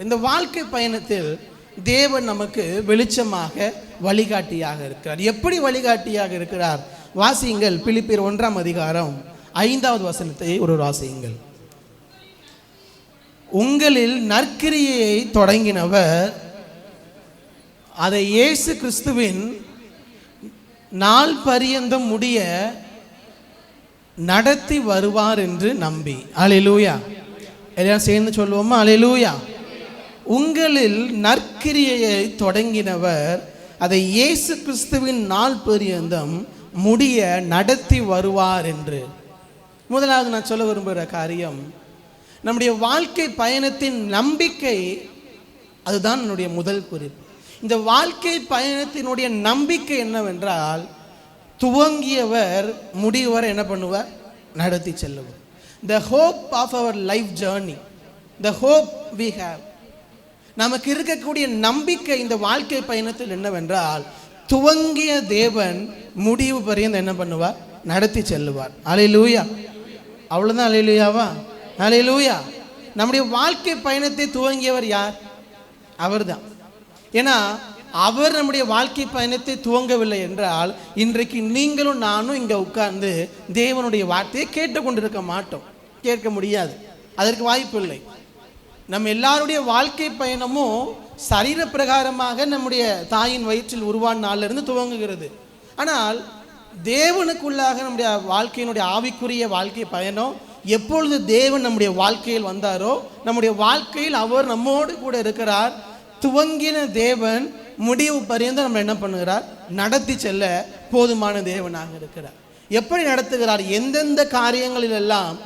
இந்த வாழ்க்கை பயணத்தில் தேவன் நமக்கு வெளிச்சமாக வழிகாட்டியாக இருக்கிறார். எப்படி வழிகாட்டியாக இருக்கிறார்? வாசியுங்கள் பிலிப்பியர் ஒன்றாம் அதிகாரம் ஐந்தாவது வசனத்தை ஒரு வாசியுங்கள். உங்களில் நற்கிரியை தொடங்கினவர் அதை இயேசு கிறிஸ்துவின் நாள் பரியந்தம் முடிய நடத்தி வருவார் என்று நம்பி. அலையிலூயா எல்லாம் சேர்ந்து சொல்லுவோமா? அலையிலூயா உங்களில் நற்கிரியையை தொடங்கினவர் அதை இயேசு கிறிஸ்துவின் நாள் பரியந்தம் முடிய நடத்தி வருவார் என்று முதலாவது நான் சொல்ல விரும்புகிற காரியம் நம்முடைய வாழ்க்கை பயணத்தின் நம்பிக்கை அதுதான் என்னுடைய முதல் குறிப்பு. இந்த வாழ்க்கை பயணத்தினுடைய நம்பிக்கை என்னவென்றால் துவங்கியவர் முடிவர் என்ன பண்ணுவார்? நடத்தி செல்லுவார். The hope of our life journey the hope we have நமக்கு இருக்கக்கூடிய நம்பிக்கை இந்த வாழ்க்கை பயணத்தில் என்னவென்றால் துவங்கிய தேவன் முடிவு பரியந்த என்ன பண்ணுவார்? நடத்தி செல்லுவார். அலை லூயா அவ்வளோதான் அலை லூயா நம்முடைய வாழ்க்கை பயணத்தை துவங்கியவர் யார்? அவர்தான். ஏன்னா அவர் நம்முடைய வாழ்க்கை பயணத்தை துவங்கவில்லை என்றால் இன்றைக்கு நீங்களும் நானும் இங்கே உட்கார்ந்து தேவனுடைய வார்த்தையை கேட்டுக்கொண்டிருக்க மாட்டோம். கேட்க முடியாது. அதற்கு வாய்ப்பு இல்லை. நம்ம எல்லாருடைய வாழ்க்கை பயணமும் சரீர பிரகாரமாக நம்முடைய தாயின் வயிற்றில் உருவான நாளிலிருந்து துவங்குகிறது. ஆனால் தேவனுக்குள்ளாக நம்முடைய வாழ்க்கையினுடைய ஆவிக்குரிய வாழ்க்கை பயணம் எப்பொழுது தேவன் நம்முடைய வாழ்க்கையில் வந்தாரோ நம்முடைய வாழ்க்கையில் அவர் நம்மோடு கூட இருக்கிறார். துவங்கின தேவன் முடிவு பரியந்தம் நம்ம என்ன பண்ணுகிறார்? நடத்தி செல்ல போதுமான தேவனாக இருக்கிறார். எப்படி நடத்துகிறார்? எந்தெந்த காரியங்களிலெல்லாம்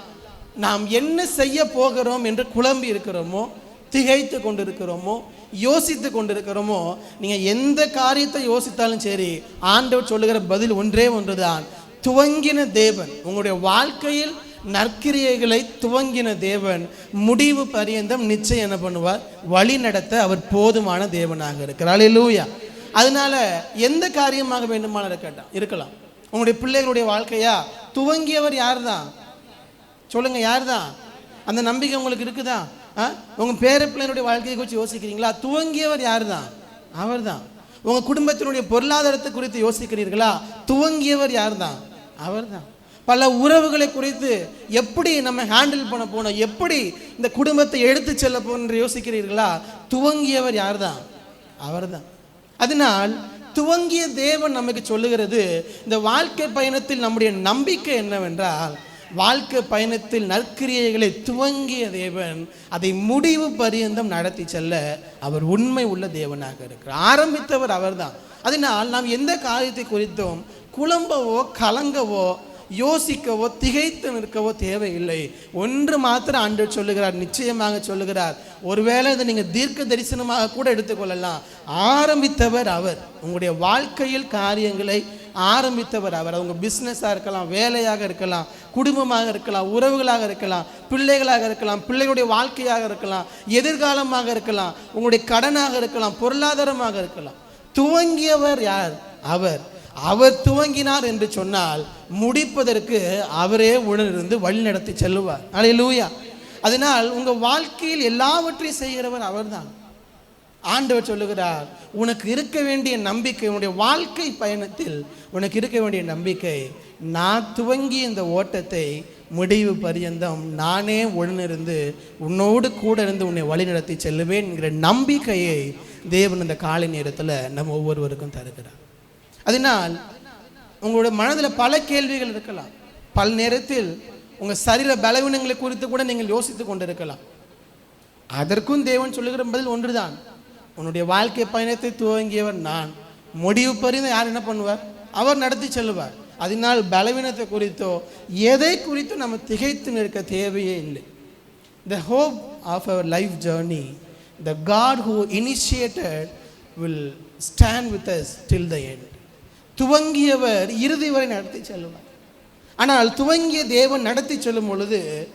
நாம் என்ன செய்ய போகிறோம் என்று குழம்பி இருக்கிறோமோ திகைத்து கொண்டிருக்கிறோமோ யோசித்து கொண்டிருக்கிறோமோ நீங்கள் எந்த காரியத்தை யோசித்தாலும் சரி ஆண்டவர் சொல்லுகிற பதில் ஒன்றே ஒன்றுதான். துவங்கின தேவன் உங்களுடைய வாழ்க்கையில் நற்கிரியைகளை துவங்கின தேவன் முடிவு பரியந்தம் நிச்சயம் என்ன பண்ணுவார்? வழி நடத்த அவர் போதுமான தேவனாக இருக்கிறார். லூயா அதனால எந்த காரியமாக வேண்டுமான இருக்கட்டும் இருக்கலாம். உங்களுடைய பிள்ளைகளுடைய வாழ்க்கையா? துவங்கியவர் யார் தான் சொல்லுங்க யார் தான் அந்த நம்பிக்கை உங்களுக்கு இருக்குதா? ஆ? உங்க பேர பிள்ளைகளுடைய வாழ்க்கையை குறித்து யோசிக்கிறீங்களா? துவங்கியவர் யார் தான் அவர் தான் உங்கள் குடும்பத்தினுடைய பொருளாதாரத்தை குறித்து யோசிக்கிறீர்களா? துவங்கியவர் யார் தான் அவர் தான் பல உறவுகளை குறித்து எப்படி நம்ம ஹேண்டில் பண்ண போனோம்? எப்படி இந்த குடும்பத்தை எடுத்து செல்ல போன்ற என்று யோசிக்கிறீர்களா? துவங்கியவர் யார் தான் அவர் தான் அதனால் துவங்கிய தேவன் நமக்கு சொல்லுகிறது இந்த வாழ்க்கை பயணத்தில் நம்முடைய நம்பிக்கை என்னவென்றால் வாழ்க்கை பயணத்தில் நற்கிரியைகளை துவங்கிய தேவன் அதை முடிவு பரியந்தம் நடத்தி செல்ல அவர் உண்மை உள்ள தேவனாக இருக்கிறார். ஆரம்பித்தவர் அவர்தான். அதனால் நாம் எந்த காரியத்தை குறித்தும் குழம்பவோ கலங்கவோ யோசிக்கவோ திகைத்து நிற்கவோ தேவையில்லை. ஒன்று மாத்திரம் ஆண்டு சொல்லுகிறார் நிச்சயமாக சொல்லுகிறார். ஒருவேளை இதை நீங்கள் தீர்க்க தரிசனமாக கூட எடுத்துக்கொள்ளலாம். ஆரம்பித்தவர் அவர். உங்களுடைய வாழ்க்கையில் காரியங்களை ஆரம்பித்தவர் அவர். அவங்க பிஸ்னஸாக இருக்கலாம் வேலையாக இருக்கலாம். குடும்பமாக இருக்கலாம் உறவுகளாக இருக்கலாம் பிள்ளைகளாக இருக்கலாம் பிள்ளைகளுடைய வாழ்க்கையாக இருக்கலாம் எதிர்காலமாக இருக்கலாம் உங்களுடைய கடனாக இருக்கலாம் பொருளாதாரமாக இருக்கலாம். துவங்கியவர் யார்? அவர். அவர் துவங்கினார் என்று சொன்னால் முடிப்பதற்கு அவரே உடனிருந்து வழிநடத்தி செல்லுவார் செல்லுவார். லூயா அதனால் உங்கள் வாழ்க்கையில் எல்லாவற்றையும் செய்கிறவர் அவர்தான். ஆண்டவர் சொல்லுகிறார் உனக்கு இருக்க வேண்டிய நம்பிக்கை உன்னுடைய வாழ்க்கை பயணத்தில் உனக்கு இருக்க வேண்டிய நம்பிக்கை நான் துவங்கி இந்த ஓட்டத்தை முடிவு பரியந்தம் நானே உடனிருந்து உன்னோடு கூட இருந்து உன்னை வழிநடத்தி செல்லுவேன் என்கிற நம்பிக்கையை தேவன் இந்த காலை நேரத்தில் நம்ம ஒவ்வொருவருக்கும் தருகிறார். அதனால் உங்களோட மனதில் பல கேள்விகள் இருக்கலாம். பல நேரத்தில் உங்கள் சரீர பலவீனங்களை குறித்து கூட நீங்கள் யோசித்து கொண்டிருக்கலாம். அதற்கும் தேவன் சொல்லுகிற பதில் ஒன்றுதான். உன்னுடைய வாழ்க்கை பயணத்தை துவங்கியவர் நான். முடிவு பறிந்து யார் என்ன பண்ணுவார்? அவர் நடத்தி செல்லுவார். அதனால் பலவீனத்தை குறித்தோ எதை குறித்தோ நம்ம திகைத்து நிற்க தேவையே இல்லை. The hope of our life journey the God who initiated will stand with us till the end துவங்கியவர் இறுதி வரை நடத்தி செல்லுவார். ஆனால் துவங்கிய தேவன் நடத்தி செல்லும் பொழுது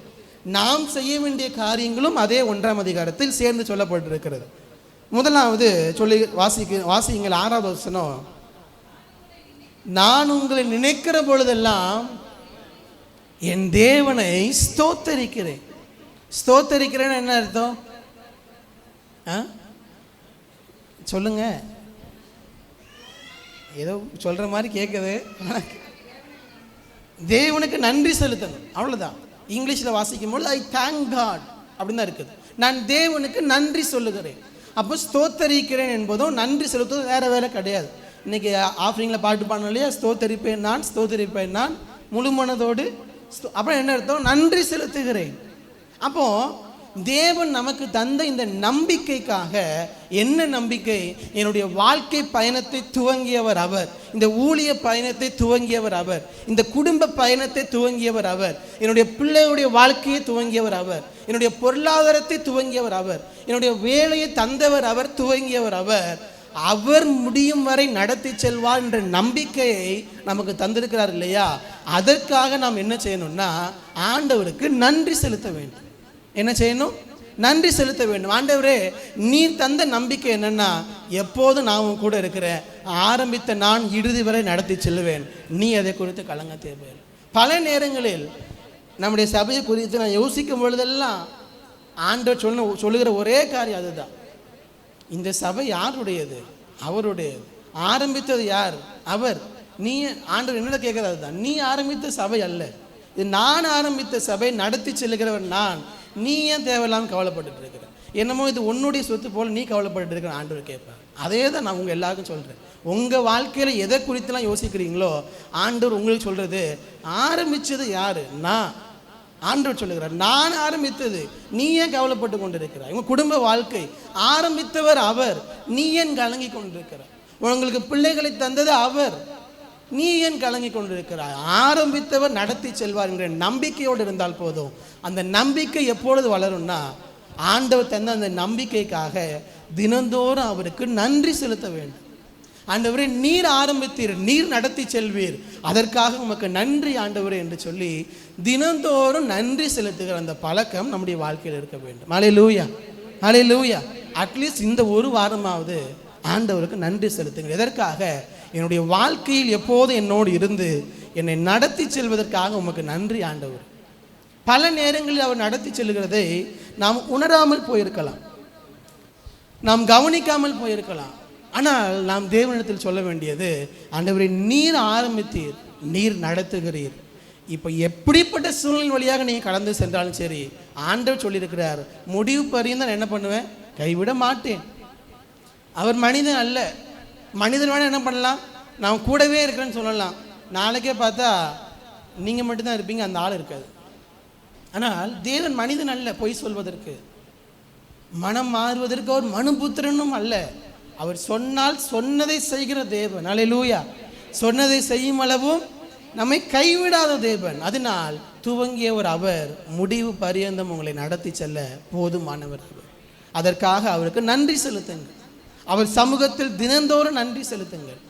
நாம் செய்ய வேண்டிய காரியங்களும் அதே ஒன்றாம் அதிகாரத்தில் சேர்ந்து சொல்லப்பட்டிருக்கிறது. முதலாவது சொல்லி வாசிக்க வாசிங்கள் ஆறாவது வசனம். நான் உங்களை நினைக்கிற பொழுதெல்லாம் என் தேவனை ஸ்தோத்தரிக்கிறேன். ஸ்தோத்தரிக்கிறேன்னு என்ன அர்த்தம்? ஆ? சொல்லுங்க. ஏதோ சொல்ற மாதிரி கேட்குது தேவனுக்கு நன்றி செலுத்தணும். அவ்வளவுதான். இங்கிலீஷில் வாசிக்கும் பொழுது ஐ தேங்க் காட் அப்படின்னு தான் இருக்குது. நான் தேவனுக்கு நன்றி சொல்லுகிறேன். அப்போ ஸ்தோத்தரிக்கிறேன் என்பதும் நன்றி செலுத்தும் வேறு வேற கிடையாது. இன்னைக்கு ஆஃபரிங்கில் பாட்டு பாடணும் இல்லையா? ஸ்தோத்தரிப்பேன் நான் ஸ்தோத்தரிப்பேன் நான். முழு மனதோடு ஸ்தோ- அப்புறம் என்ன அர்த்தம்? நன்றி செலுத்துகிறேன். அப்போது தேவன் நமக்கு தந்த இந்த நம்பிக்கைக்காக என்ன நம்பிக்கை? என்னுடைய வாழ்க்கை பயணத்தை துவங்கியவர் அவர். இந்த ஊழிய பயணத்தை துவங்கியவர் அவர். இந்த குடும்ப பயணத்தை துவங்கியவர் அவர். என்னுடைய பிள்ளையுடைய வாழ்க்கையை துவங்கியவர் அவர். என்னுடைய பொருளாதாரத்தை துவங்கியவர் அவர். என்னுடைய வேலையை தந்தவர் அவர் துவங்கியவர் அவர். அவர் முடியும் வரை நடத்தி செல்வார் என்ற நம்பிக்கையை நமக்கு தந்திருக்கிறார் இல்லையா? அதற்காக நாம் என்ன செய்யணும்னா ஆண்டவருக்கு நன்றி செலுத்த வேண்டும். என்ன செய்யணும்? நன்றி செலுத்த வேண்டும். ஆண்டவரே நீர் தந்த நம்பிக்கை என்னன்னா எப்போதும் நான் உன் கூட இருக்கிறேன். ஆரம்பித்த நான் இறுதி வரை நடத்தி செல்வேன். நீ அதை குறித்து கலங்க தேவை பல நேரங்களில் நம்முடைய சபையை குறித்து நான் யோசிக்கும் பொழுதெல்லாம் ஆண்டவர் சொன்ன சொல்லுகிற ஒரே காரியம் அதுதான். இந்த சபை யாருடையது? அவருடையது. ஆரம்பித்தது யார்? அவர். நீ ஆண்டவர் என்னோட கேட்கறது தான் நீ ஆரம்பித்த சபை அல்ல. இது நான் ஆரம்பித்த சபை நடத்தி செல்கிறவன் நான். நீ ஏன் தேவையில்லாமல் கவலைப்பட்டு இருக்கிற? என்னமோ இது உன்னுடைய சொத்து போல் நீ கவலைப்பட்டுட்டு இருக்கிற ஆண்டவர் கேட்பேன் அதே தான் நான் உங்கள் எல்லாருக்கும் சொல்கிறேன் உங்கள் வாழ்க்கையில் எதை குறித்துலாம் யோசிக்கிறீங்களோ ஆண்டவர் உங்களுக்கு சொல்கிறது ஆரம்பித்தது யார்? நான். ஆண்டவர் சொல்லுகிறார் நான் ஆரம்பித்தது நீ ஏன் கவலைப்பட்டு கொண்டிருக்கிறாய்? உங்க குடும்ப வாழ்க்கை ஆரம்பித்தவர் அவர் நீ ஏன் கலங்கி கொண்டிருக்கிறாய்? உங்களுக்கு பிள்ளைகளை தந்தது அவர் நீ ஏன் கலங்கி கொண்டிருக்கிறாய்? ஆரம்பித்தவர் நடத்தி செல்வார் என்ற நம்பிக்கையோடு இருந்தால் போதும். அந்த நம்பிக்கை எப்பொழுது வளரும்னா ஆண்டவர் தந்த அந்த நம்பிக்கைக்காக தினந்தோறும் அவருக்கு நன்றி செலுத்த வேண்டும். ஆண்டவரே நீர் ஆரம்பித்தீர் நீர் நடத்தி செல்வீர். அதற்காக உமக்கு நன்றி ஆண்டவரே என்று சொல்லி தினந்தோறும் நன்றி செலுத்துகிற அந்த பழக்கம் நம்முடைய வாழ்க்கையில் இருக்க வேண்டும். அலை லூயா அலை லூயா அட்லீஸ்ட் இந்த ஒரு வாரமாவது ஆண்டவருக்கு நன்றி செலுத்துங்க எதற்காக? என்னுடைய வாழ்க்கையில் எப்போதும் என்னோடு இருந்து என்னை நடத்தி செல்வதற்காக உமக்கு நன்றி ஆண்டவர். பல நேரங்களில் அவர் நடத்தி செல்கிறதை நாம் உணராமல் போயிருக்கலாம். நாம் கவனிக்காமல் போயிருக்கலாம். ஆனால் நாம் தேவனிடத்தில் சொல்ல வேண்டியது ஆண்டவரை நீர் ஆரம்பித்தீர் நீர் நடத்துகிறீர். இப்போ எப்படிப்பட்ட சூழ்நிலை வழியாக நீங்கள் கடந்து சென்றாலும் சரி ஆண்டவர் சொல்லியிருக்கிறார் முடிவு பரியும் நான் என்ன பண்ணுவேன்? கைவிட மாட்டேன். அவர் மனிதன் அல்ல. மனிதன் வேணால் என்ன பண்ணலாம்? நான் கூடவே இருக்கிறேன்னு சொல்லலாம். நாளைக்கே பார்த்தா நீங்கள் மட்டும்தான் இருப்பீங்க அந்த ஆள் இருக்காது. ஆனால் தேவன் மனிதன் அல்ல பொய் சொல்வதற்கு. மனம் மாறுவதற்கு அவர் மனுபுத்திரனும் அல்ல. அவர் சொன்னால் சொன்னதை செய்கிற தேவன். அலையூயா சொன்னதை செய்யும் அளவும் நம்மை கைவிடாத தேவன். அதனால் துவங்கிய ஒரு அவர் முடிவு பரியந்தம் உங்களை நடத்தி செல்ல போதுமானவர் அதற்காக அவருக்கு நன்றி செலுத்துங்கள். அவர் சமூகத்தில் தினந்தோறும் நன்றி செலுத்துங்கள்.